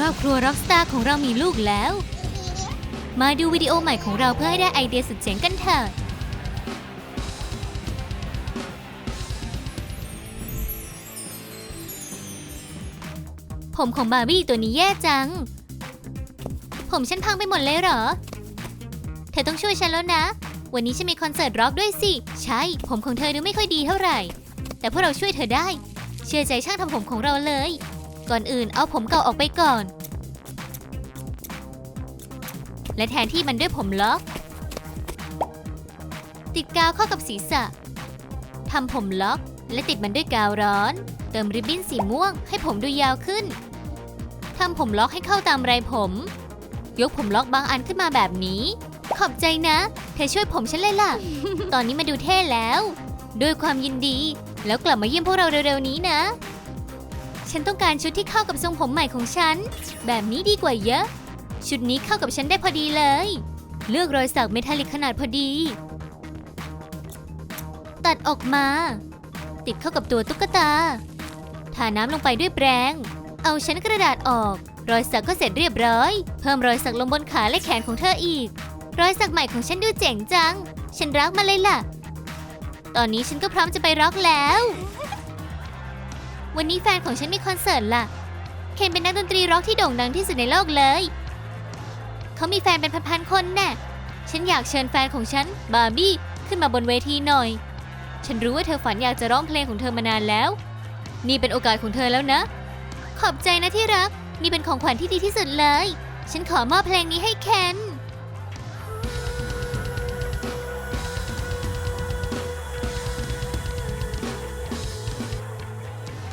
ครอบครัวร็อกสตาร์ของเรามีลูกแล้ว มาดูวิดีโอใหม่ของเราเพื่อให้ได้ไอเดียสุดเจ๋งกันเถอะผมของบาร์บี้ตัวนี้แย่จัง ผมฉันพังไปหมดเลยเหรอ เธอต้องช่วยฉันแล้วนะ วันนี้ฉันมีคอนเสิร์ตร็อกด้วยสิ ใช่ ผมของเธอดูไม่ค่อยดีเท่าไหร่ แต่พวกเราช่วยเธอได้ เชื่อใจช่างทำผมของเราเลย ก่อนอื่นเอาผมเก่าออกไปก่อน และแทนที่มันด้วยผมล็อก ติดกาวเข้ากับศีรษะทำผมล็อก และติดมันด้วยกาวร้อน เติมริบบิ้นสีม่วงให้ผมดูยาวขึ้นทำผมล็อกให้เข้าตามไรผม ยกผมล็อกบางอันขึ้นมาแบบนี้ ขอบใจนะ เธอช่วยผมฉันเลยล่ะ ตอนนี้มาดูเท่แล้ว ด้วยความยินดี แล้วกลับมาเยี่ยมพวกเราเร็วๆนี้นะ ฉันต้องการชุดที่เข้ากับทรงผมใหม่ของฉัน แบบนี้ดีกว่าเยอะ ชุดนี้เข้ากับฉันได้พอดีเลย เลือกรอยสักเมทัลลิกขนาดพอดี ตัดออกมา ติดเข้ากับตัวตุ๊กตา ทาน้ำลงไปด้วยแปรงเอาชั้นกระดาษออก รอยสักก็เสร็จเรียบร้อย เพิ่มรอยสักลงบนขาและแขนของเธออีก รอยสักใหม่ของฉันดูเจ๋งจัง ฉันรักมันเลยล่ะ ตอนนี้ฉันก็พร้อมจะไปร็อกแล้ว วันนี้แฟนของฉันมีคอนเสิร์ตล่ะ เคนเป็นนักดนตรีร็อกที่โด่งดังที่สุดในโลกเลย เขามีแฟนเป็นพันๆคนแน่ฉันอยากเชิญแฟนของฉัน บาร์บี้ ขึ้นมาบนเวทีหน่อย ฉันรู้ว่าเธอฝันอยากจะร้องเพลงของเธอมานานแล้ว นี่เป็นโอกาสของเธอแล้วนะ ขอบใจนะที่รัก นี่เป็นของขวัญที่ดีที่สุดเลย ฉันขอมอบเพลงนี้ให้เคน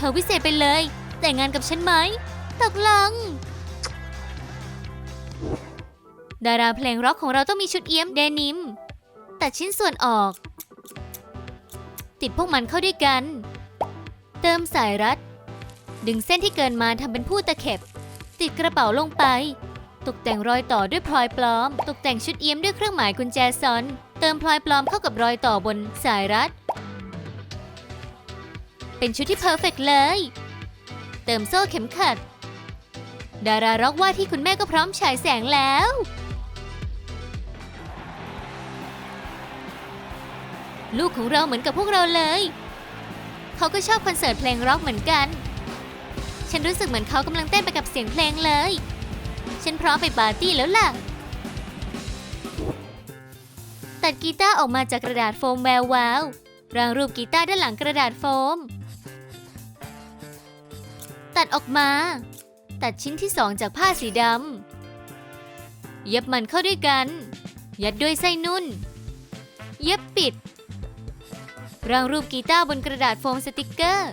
เธอวิเศษไปเลย แต่งงานกับฉันไหมตกลงดาราเพลงร็อกของเราต้องมีชุดเอี้ยมเดนิม ตัดชิ้นส่วนออก ติดพวกมันเข้าด้วยกัน เติมสายรัด ดึงเส้นที่เกินมาทำเป็นผู้ตะเข็บ ติดกระเป๋าลงไป ตกแต่งรอยต่อด้วยพลอยปลอม ตกแต่งชุดเอี้ยมด้วยเครื่องหมายกุญแจซอน เติมพลอยปลอมเข้ากับรอยต่อบนสายรัด เป็นชุดที่เพอร์เฟกต์เลย เติมโซ่เข็มขัด ดาราร็อกว่าที่คุณแม่ก็พร้อมฉายแสงแล้ว ลูกของเราเหมือนกับพวกเราเลย เขาก็ชอบคอนเสิร์ตเพลงร็อกเหมือนกัน ฉันรู้สึกเหมือนเขากำลังเต้นไปกับเสียงเพลงเลย ฉันพร้อมไปปาร์ตี้แล้วล่ะตัดกีตาร์ออกมาจากกระดาษโฟมแวววาวรางรูปกีตาร์ด้านหลังกระดาษโฟม ตัดออกมา ตัดชิ้นที่สองจากผ้าสีดำ เย็บมันเข้าด้วยกัน ยัดด้วยไส้นุ่น เย็บปิด ร่างรูปกีตาร์บนกระดาษโฟมสติกเกอร์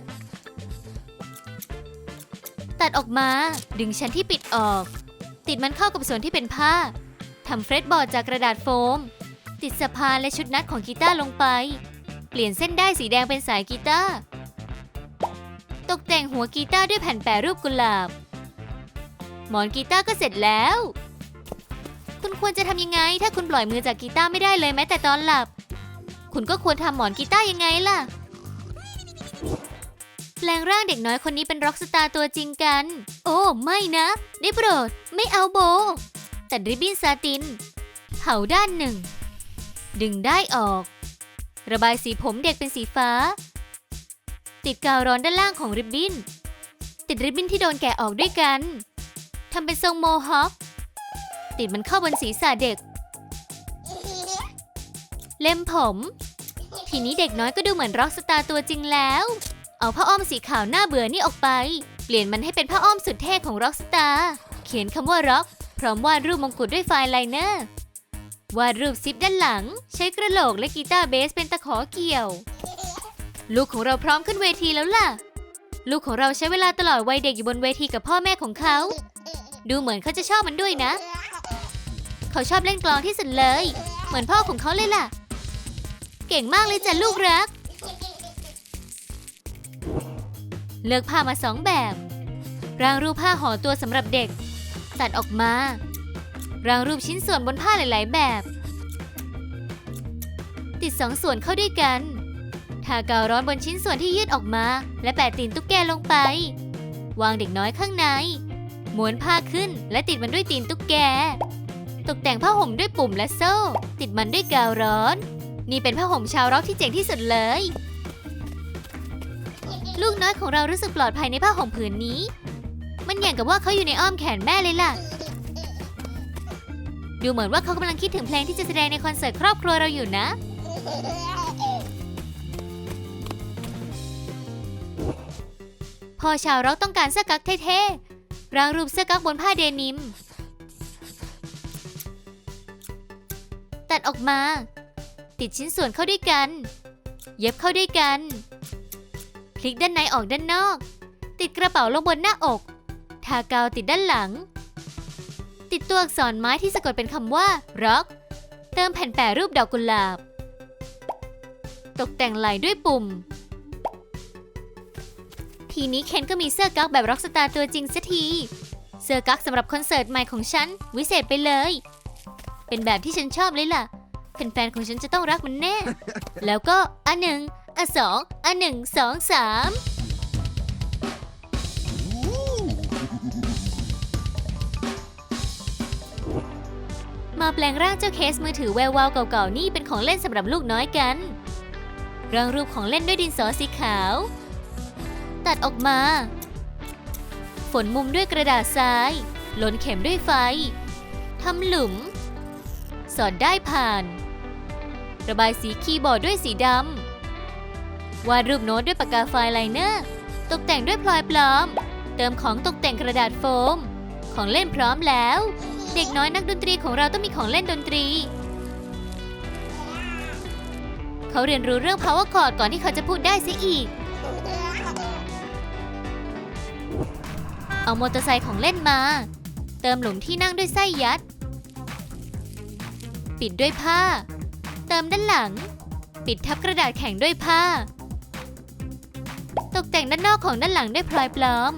ตัดออกมา ดึงชั้นที่ปิดออก ติดมันเข้ากับส่วนที่เป็นผ้า ทำเฟรตบอร์ดจากกระดาษโฟม ติดสะพานและชุดนัดของกีตาร์ลงไป เปลี่ยนเส้นได้สีแดงเป็นสายกีตาร์ ตกแต่งหัวกีตาร์ด้วยแผ่นแปะรูปกุหลาบ หมอนกีตาร์ก็เสร็จแล้ว คุณควรจะทำยังไง ถ้าคุณปล่อยมือจากกีตาร์ไม่ได้เลยแม้แต่ตอนหลับ คุณก็ควรทำหมอนกีตาร์ยังไงล่ะ แปลงร่างเด็กน้อยคนนี้เป็นร็อกสตาร์ตัวจริงกัน โอ้ไม่นะ ได้โปรด ไม่เอาโบ ตัดริบบิ้นซาตินเผาด้านหนึ่ง ดึงได้ออก ระบายสีผมเด็กเป็นสีฟ้า ติดกาวร้อนด้านล่างของริบบิ้น ติดริบบิ้นที่โดนแกะออกด้วยกันทำเป็นทรงโมฮอคติดมันเข้าบนศีรษะเด็ก เล่มผม ทีนี้เด็กน้อยก็ดูเหมือนร็อกสตาร์ตัวจริงแล้ว เอาผ้าอ้อมสีขาวหน้าเบื่อนี่ออกไป เปลี่ยนมันให้เป็นผ้าอ้อมสุดเท่ของร็อกสตาร์เขียนคำว่าร็อก พร้อมวาดรูปมงกุฎด้วยไฟล์ไลเนอร์วาดรูปซิปด้านหลัง ใช้กระโหลกและกีตาร์เบสเป็นตะขอเกี่ยว ลูกของเราพร้อมขึ้นเวทีแล้วล่ะ ลูกของเราใช้เวลาตลอดวัยเด็กอยู่บนเวทีกับพ่อแม่ของเขา ดูเหมือนเขาจะชอบมันด้วยนะ เขาชอบเล่นกลองที่สุดเลย เหมือนพ่อของเขาเลยล่ะ เก่งมากเลยจ้ะลูกรัก เลือกผ้ามาสองแบบ รางรูปผ้าห่อตัวสำหรับเด็ก ตัดออกมา รางรูปชิ้นส่วนบนผ้าหลาย ๆ แบบ ติดสองส่วนเข้าด้วยกัน ทากาวร้อนบนชิ้นส่วนที่ยืดออกมา และแปะตีนตุ๊กแกลงไป วางเด็กน้อยข้างใน ม้วนผ้าขึ้นและติดมันด้วยตีนตุ๊กแก ตกแต่งผ้าห่มด้วยปุ่มและโซ่ ติดมันด้วยกาวร้อน นี่เป็นผ้าห่มชาวร็อกที่เจ๋งที่สุดเลย ลูกน้อยของเรารู้สึกปลอดภัยในผ้าห่มผืนนี้ มันอย่างกับว่าเขาอยู่ในอ้อมแขนแม่เลยล่ะ ดูเหมือนว่าเขากำลังคิดถึงเพลงที่จะแสดงในคอนเสิร์ตครอบครัวเราอยู่นะ พอชาวร็อกต้องการเสื้อกั๊กเท่ๆร่างรูปเสื้อกั๊กบนผ้าเดนิม ตัดออกมา ติดชิ้นส่วนเข้าด้วยกัน เย็บเข้าด้วยกันคลิกด้านในออกด้านนอก ติดกระเป๋าลงบนหน้าอก ทากาวติดด้านหลัง ติดตัวอักษรไม้ที่สะกดเป็นคำว่าร็อกเติมแผ่นแปะรูปดอกกุหลาบ ตกแต่งไหล่ด้วยปุ่ม ทีนี้เคนก็มีเสื้อกั๊กแบบร็อกสตาร์ตัวจริงสักที เสื้อกั๊กสำหรับคอนเสิร์ตใหม่ของฉัน วิเศษไปเลย เป็นแบบที่ฉันชอบเลยล่ะแฟนๆของฉันจะต้องรักมันแน่ แล้วก็อันหนึ่งอันสองอันหนึ่งสองสามมาแปลงร่างเจ้าเคสมือถือแวววาวเก่าๆนี่เป็นของเล่นสำหรับลูกน้อยกันร่างรูปของเล่นด้วยดินสอสีขาว ตัดออกมา ฝนมุมด้วยกระดาษทรายหล่นเข็มด้วยไฟ ทำหลุม สอดได้ผ่าน ระบายสีคีย์บอร์ดด้วยสีดำ วาดรูปโน้ตด้วยปากกาไฟไลเนอร์ ตกแต่งด้วยพลอยปลอม เติมของตกแต่งกระดาษโฟม ของเล่นพร้อมแล้ว เด็กน้อยนักดนตรีของเราต้องมีของเล่นดนตรี เขาเรียนรู้เรื่อง power chord ก่อนที่เขาจะพูดได้เสียอีก เอามอเตอร์ไซค์ของเล่นมา เติมหลุมที่นั่งด้วยไส้ยัด ปิดด้วยผ้า เติมด้านหลัง ปิดทับกระดาษแข็งด้วยผ้า ตกแต่งด้านนอกของด้านหลังด้วยพลอยปลอม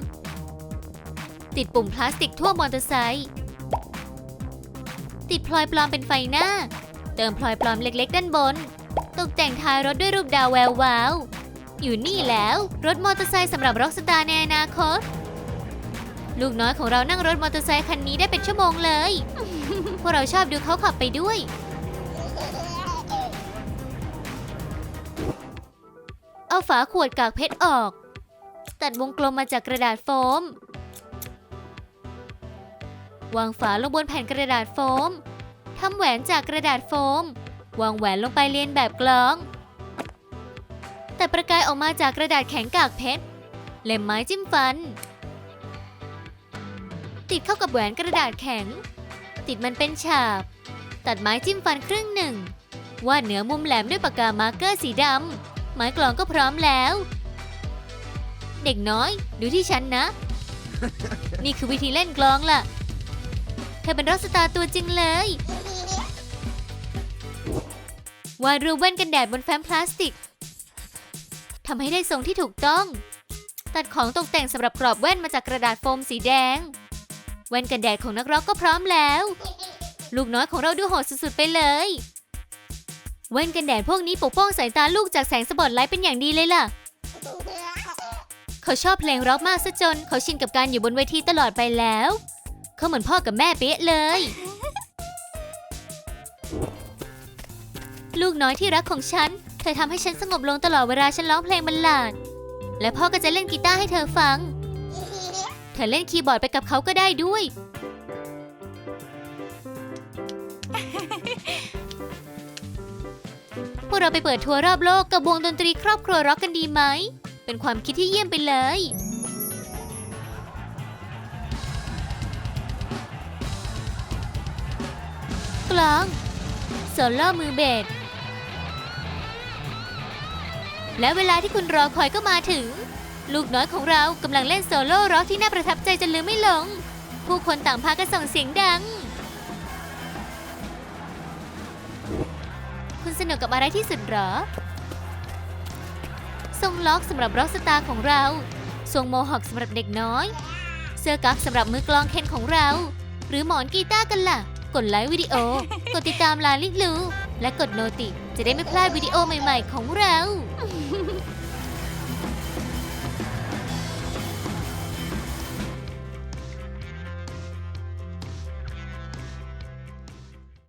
ติดปุ่มพลาสติกทั่วมอเตอร์ไซค์ติดพลอยปลอมเป็นไฟหน้า เติมพลอยปลอมเล็กๆ ด้านบน ตกแต่งท้ายรถด้วยรูปดาวแวววาว อยู่นี่แล้ว รถมอเตอร์ไซค์สำหรับร็อกสตาร์ในอนาคต ลูกน้อยของเรานั่งรถมอเตอร์ไซค์คันนี้ได้เป็นชั่วโมงเลย พวกเราชอบดูเขาขับไปด้วย เอาฝาขวดกากเพชรออก ตัดวงกลมมาจากกระดาษโฟม วางฝาลงบนแผ่นกระดาษโฟมทำแหวนจากกระดาษโฟม วางแหวนลงไปเรียนแบบกลอง แต่ประกายออกมาจากกระดาษแข็งกากเพชร เล่มไม้จิ้มฟัน ติดเข้ากับแหวนกระดาษแข็ง ติดมันเป็นฉาบ ตัดไม้จิ้มฟันครึ่งหนึ่ง วาดเหนือมุมแหลมด้วยปากกามาร์กเกอร์สีดำไม้กลองก็พร้อมแล้ว เด็กน้อย ดูที่ฉันนะ นี่คือวิธีเล่นกลองล่ะ เธอเป็นร็อกสตาร์ตัวจริงเลย วาดรูปแว่นกันแดดบนแฟ้มพลาสติกทำให้ได้ทรงที่ถูกต้อง ตัดของตกแต่งสำหรับกรอบแว่นมาจากกระดาษโฟมสีแดง แว่นกันแดดของนักร็อกก็พร้อมแล้ว ลูกน้อยของเราดูโหดสุดๆไปเลย แว่นกันแดดพวกนี้ปกป้องสายตาลูกจากแสงสปอตไลท์เป็นอย่างดีเลยล่ะ เขาชอบเพลงร็อกมากซะจน เขาชินกับการอยู่บนเวทีตลอดไปแล้ว เขาเหมือนพ่อกับแม่เป๊ะเลย ลูกน้อยที่รักของฉัน เธอทำให้ฉันสงบลงตลอดเวลาฉันร้องเพลงบรรลาดและพ่อก็จะเล่นกีตาร์ให้เธอฟัง ธอเล่นคีย์บอร์ดไปกับเขาก็ได้ด้วย พวกเราไปเปิดทัวร์รอบโลกกับวงดนตรีครอบครัวร็อกกันดีไหม เป็นความคิดที่เยี่ยมไปเลย กลองโซโล่มือเบสและเวลาที่คุณรอคอยก็มาถึง ลูกน้อยของเรากำลังเล่นโซโล่ร็อกที่น่าประทับใจจนลืมไม่ลง ผู้คนต่างพากันส่งเสียงดัง คุณสนุกกับอะไรที่สุดเหรอ ทรงล็อกสำหรับร็อกสตาร์ของเรา ทรงโมฮอคสำหรับเด็กน้อย เสื้อกั๊กสำหรับมือกลองเคนของเรา หรือหมอนกีตาร์กันล่ะ กดไลค์วิดีโอ กดติดตามลาลิลูและกดโนติ จะได้ไม่พลาดวิดีโอใหม่ ๆ ของเรา